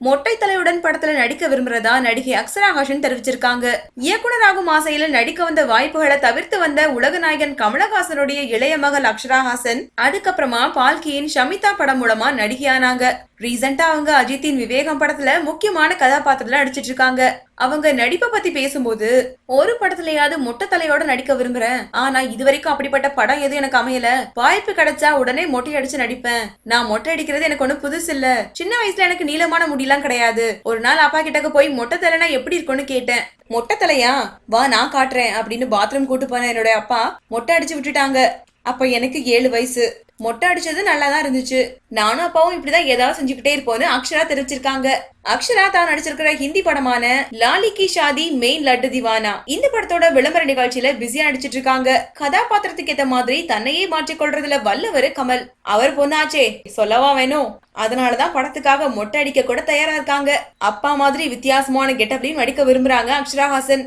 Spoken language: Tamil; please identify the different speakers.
Speaker 1: மொட்டை தலையுடன் படத்துல நடிக்க விரும்புறதா நடிகை அக்ஷரா ஹாசன் தெரிவிச்சிருக்காங்க. இயக்குனராகும் ஆசையில நடிக்க வந்த வாய்ப்புகளை தவிர்த்து வந்த உலக நாயகன் கமலஹாசனுடைய இளைய மகள் அக்ஷரா ஹாசன் அதுக்கப்புறமா பால்கியின் ஷமிதா படம் மூலமா நடிகையானாங்க. ரீசெண்டா அவங்க அஜித்தின் விவேகம் படத்துல முக்கியமான கதாபாத்திரத்துல நடிச்சிட்டு இருக்காங்க. அவங்க நடிப்பை பத்தி பேசும்போது ஒரு படத்துலயாவது மொட்டை தலையோட நடிக்க விரும்புறேன். ஆனா இது வரைக்கும் அப்படிப்பட்ட படம் எதுவும் எனக்கு அமையல. வாய்ப்பு கிடைச்சா உடனே மொட்டை அடிச்சு நடிப்பேன். நான் மொட்டை அடிக்கிறது எனக்கு ஒண்ணும் புதுசு இல்ல. சின்ன வயசுல எனக்கு நீளமான முடியெல்லாம் கிடையாது. ஒரு நாள் அப்பா கிட்டக்கு போய் மொட்டை தலைனா எப்படி இருக்கும்னு கேட்டேன். மொட்டை தலையா? வா நான் காட்டுறேன் அப்படின்னு பாத்ரூம் கூட்டு போன என்னோட அப்பா மொட்டை அடிச்சு விட்டுட்டாங்க. அப்ப எனக்கு ஏழு வயசு. மொட்டை அடிச்சது நல்லா தான் இருந்துச்சு. நானும் அப்பாவும் இப்படிதான் ஏதாவது செஞ்சுக்கிட்டே இருப்போம்னு அக்ஷரா தெரிவிச்சிருக்காங்க. அக்ஷரா தான் நடிச்சிருக்கிற ஹிந்தி படமான லாலி கி ஷாதி மெயின் லட்டு திவானா. இந்த படத்தோட விளம்பர நிகழ்ச்சியில பிஸியா நடிச்சிட்டு இருக்காங்க. கதாபாத்திரத்துக்கு ஏத்த மாதிரி தன்னையே மாற்றிக்கொள்றதுல வல்லவர் கமல். அவர் பொண்ணாச்சே. சொல்லவா வேணும்? அதனாலதான் படத்துக்காக மொட்டை அடிக்க கூட தயாரா இருக்காங்க. அப்பா மாதிரி வித்தியாசமான கெட்டப்லயும் நடிக்க விரும்புறாங்க அக்ஷரா ஹாசன்.